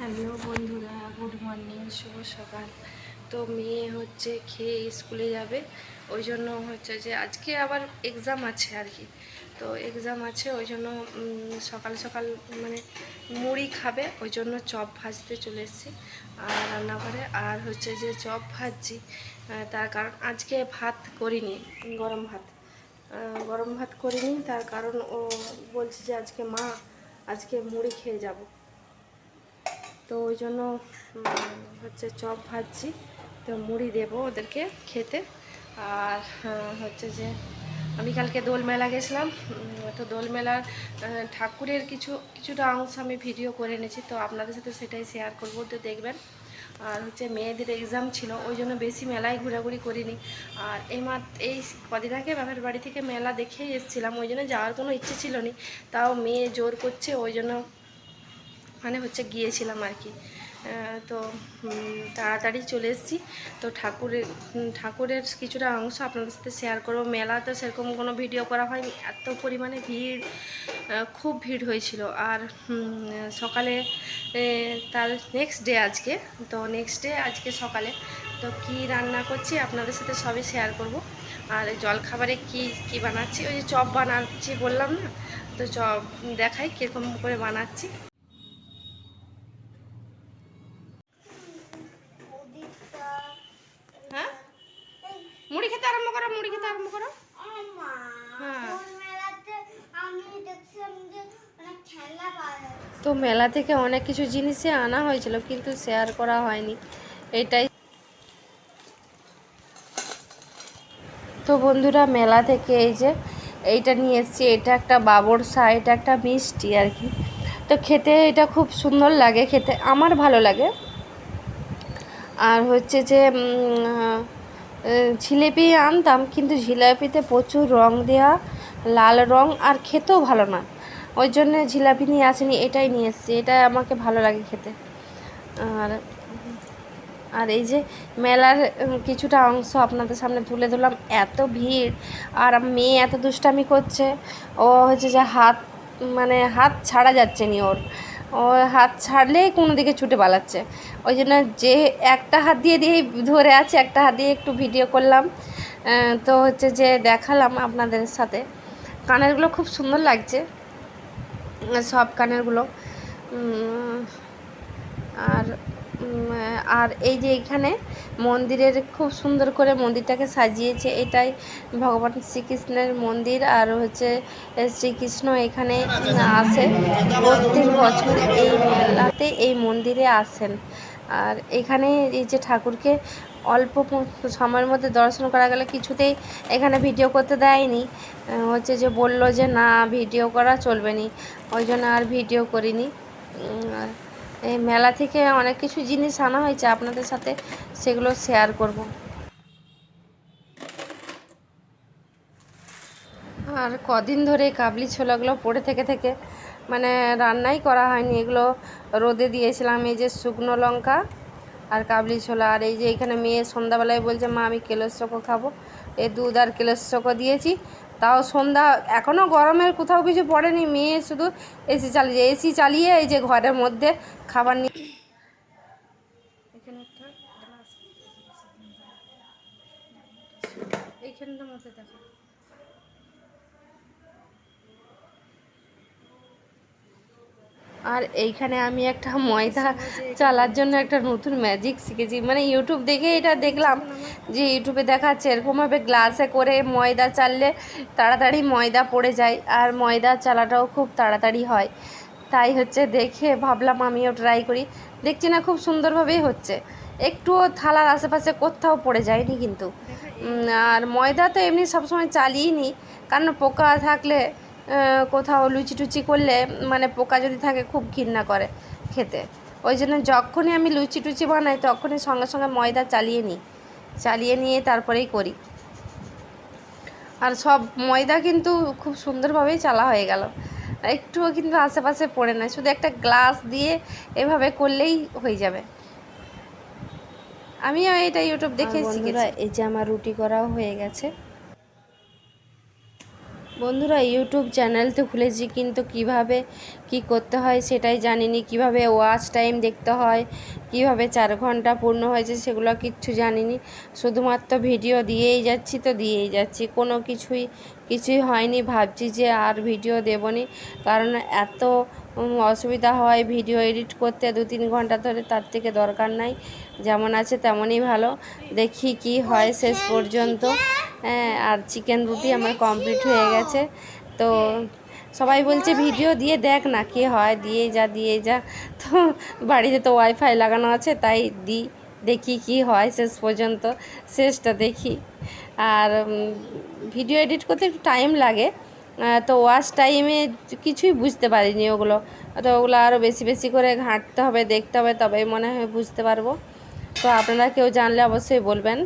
Hello বন্ধুরা, good morning, শুভ সকাল। তো মেয়ে হচ্ছে খেয়ে স্কুলে যাবে, ওই জন্য হচ্ছে যে আজকে আবার এক্সাম আছে আর কি। তো এক্সাম আছে, ওই জন্য সকাল সকাল মানে মুড়ি খাবে, ওই জন্য চপ ভাজতে চলে এসেছি আর রান্নাঘরে। আর হচ্ছে যে চপ ভাজছি তার কারণ আজকে ভাত করিনি, গরম ভাত। গরম ভাত করিনি, তার কারণ ও বলছে যে আজকে মা, আজকে মুড়ি খেয়ে যাব। তো ওই জন্য হচ্ছে চপ ভাজছি। তো মুড়ি দেবো ওদেরকে খেতে। আর হচ্ছে যে, আমি কালকে দোল মেলা গেছিলাম তো দোল মেলার ঠাকুরের কিছু, কিছুটা অংশ আমি ভিডিও করে এনেছি। তো আপনাদের সাথে সেটাই শেয়ার করব, তো দেখবেন। আর হচ্ছে মেয়েদের এক্সাম ছিল, ওই জন্য বেশি মেলায় ঘোরাঘুরি করিনি। আর এই মাত, এই কদিন আগে বাপের বাড়ি থেকে মেলা দেখেই এসেছিলাম। ওই জন্য যাওয়ার কোনো ইচ্ছে ছিল না তাও মেয়ে জোর করছে, ওই জন্য মানে হচ্ছে গিয়েছিলাম আর কি। তো তাড়াতাড়ি চলে এসেছি। তো ঠাকুরের ঠাকুরের কিছুটা অংশ আপনাদের সাথে শেয়ার করব। মেলাতে সেরকম কোনো ভিডিও করা হয়নি। এত পরিমাণে ভিড় খুব ভিড় হয়েছিল। আর সকালে তার নেক্সট ডে আজকে। তো নেক্সট ডে আজকে সকালে। তো কি রান্না করছি আপনাদের সাথে সবই শেয়ার করব। আর জলখাবারে কি কি বানাচ্ছি? ওই যে চপ বানাচ্ছি বললাম না? তো চপ দেখাই কীরকম করে বানাচ্ছি হ্যাঁ মুড়ি খেতে আরম্ভ করো মুড়ি খেতে আরম্ভ করো। হ্যাঁ। তো মেলা থেকে অনেক কিছু জিনিসই আনা হয়েছিল কিন্তু শেয়ার করা হয়নি। এটাই। তো বন্ধুরা মেলা থেকে এই যে এইটা নিয়ে এসেছি এটা একটা বাবরসা এটা একটা মিষ্টি আর কি। তো খেতে এটা খুব সুন্দর লাগে খেতে আমার ভালো লাগে। আর হচ্ছে যে জিলেপি আনতাম, কিন্তু জিলাপিতে প্রচুর রং দেওয়া লাল রং আর খেতেও ভালো না। ওই জন্য জিলাপি নিয়ে আসেনি, এটাই নিয়ে এসেছি এটা আমাকে ভালো লাগে খেতে। আর আর এই যে মেলার কিছুটা অংশ আপনাদের সামনে তুলে ধরলাম, এত ভিড়, আর মেয়ে এত দুষ্টামি করছে, ও হচ্ছে যে হাত মানে হাত ছাড়া যাচ্ছে নি ওর। হাত ছাড়লেই কোনো দিকে ছুটে পালাচ্ছে। ওই জন্য যে একটা হাত দিয়ে দিয়েই ধরে আছে, একটা হাত দিয়ে একটু ভিডিও করলাম। তো হচ্ছে যে দেখালাম আপনাদের সাথে। কানেরগুলো খুব সুন্দর লাগছে, সব কানেরগুলো। আর আর এই যে এখানে মন্দিরের খুব সুন্দর করে মন্দিরটাকে সাজিয়েছে। এটাই ভগবান শ্রীকৃষ্ণের মন্দির আর হচ্ছে শ্রীকৃষ্ণ এখানে আসে প্রত্যেক বছর এই মেলাতে এই মন্দিরে আসেন। আর এখানে এই যে ঠাকুরকে অল্প সময়ের মধ্যে দর্শন করা গেলে কিছুতেই এখানে ভিডিও করতে দেয়নি। হচ্ছে যে বলল যে না, ভিডিও করা চলবে নি। ওই জন্য আর ভিডিও করিনি। আর এই মেলা থেকে অনেক কিছু জিনিস আনা হয়েছে, আপনাদের সাথে সেগুলো শেয়ার করব। আর কদিন ধরে কাবলি ছোলাগুলো পড়ে থেকে থেকে মানে রান্নাই করা হয়নি, এগুলো রোদে দিয়েছিলাম, এই যে শুকনো লঙ্কা আর কাবলি ছোলা, আর এই যে এখানে মেয়ে সন্ধ্যাবেলায় বলছে, মা, আমি কেলসচকো খাব। এই দুধ আর কেলসচকো দিয়েছি তাও সন্ধ্যা এখনও গরমের কোথাও কিছু পড়েনি, মেয়ে শুধু এসি চালিয়ে এসি চালিয়ে এই যে ঘরের মধ্যে খাবার নিয়ে মধ্যে দেখো। আর এইখানে আমি একটা ময়দা চালার জন্য একটা নতুন ম্যাজিক শিখেছি। মানে ইউটিউব দেখে এটা দেখলাম যে ইউটিউবে দেখাচ্ছে এরকমভাবে গ্লাসে করে ময়দা চাললে তাড়াতাড়ি ময়দা পড়ে যায় আর ময়দা চালাটাও খুব তাড়াতাড়ি হয়। তাই হচ্ছে দেখে ভাবলাম আমিও ট্রাই করি। দেখছি না খুব সুন্দরভাবেই হচ্ছে। একটুও থালার আশেপাশে কোথাও পড়ে যায়নি কিন্তু। আর ময়দা তো এমনি সবসময় চালিয়ে নিই কারণ পোকা থাকলে কোথাও লুচি টুচি করলে মানে পোকা যদি থাকে খুব ঘৃণা করে খেতে। ওই জন্য যখনই আমি লুচি টুচি বানাই তখনই সঙ্গে সঙ্গে ময়দা চালিয়ে নিই। চালিয়ে নিয়ে তারপরেই করি। আর সব ময়দা কিন্তু খুব সুন্দরভাবেই চালা হয়ে গেল। একটুও কিন্তু আশেপাশে পড়ে না শুধু একটা গ্লাস দিয়ে এভাবে করলেই হয়ে যাবে। আমিও এটা ইউটিউব দেখে শিখেছি। এই যে আমার রুটি করাও হয়ে গেছে। বন্ধুরা ইউটিউব চ্যানেল তো খুলেছি, কিন্তু কীভাবে কি করতে হয় সেটাই জানিনি। কীভাবে ওয়াচ টাইম দেখতে হয়, কীভাবে চার ঘণ্টা পূর্ণ হয়েছে সেগুলো কিচ্ছু জানিনি। শুধুমাত্র ভিডিও দিয়েই যাচ্ছি তো দিয়েই যাচ্ছি। কোনো কিছুই কিছুই হয়নি। ভাবছি যে আর ভিডিও দেবনি, কারণ এত অসুবিধা হয় ভিডিও এডিট করতে দু তিন ঘণ্টা ধরে, তার থেকে দরকার নাই। যেমন আছে তেমনই ভালো। দেখি কি হয় শেষ পর্যন্ত। আর চিকেন রুটি আমার কমপ্লিট হয়ে গেছে। তো সবাই বলছে, ভিডিও দিয়ে দেখ না কি হয়, দিয়ে যা দিয়ে যা। তো বাড়িতে তো ওয়াইফাই লাগানো আছে, তাই দিই দেখি কি হয় শেষ পর্যন্ত, শেষটা দেখি। আর ভিডিও এডিট করতে একটু টাইম লাগে। তো ওয়াশ টাইমে কিছুই বুঝতে পারিনি ওগুলো। তো ওগুলো আরও বেশি বেশি করে ঘাঁটতে হবে, দেখতে হবে, তবেই মনে হয় বুঝতে পারব। তো আপনারা কেউ জানলে অবশ্যই বলবেন।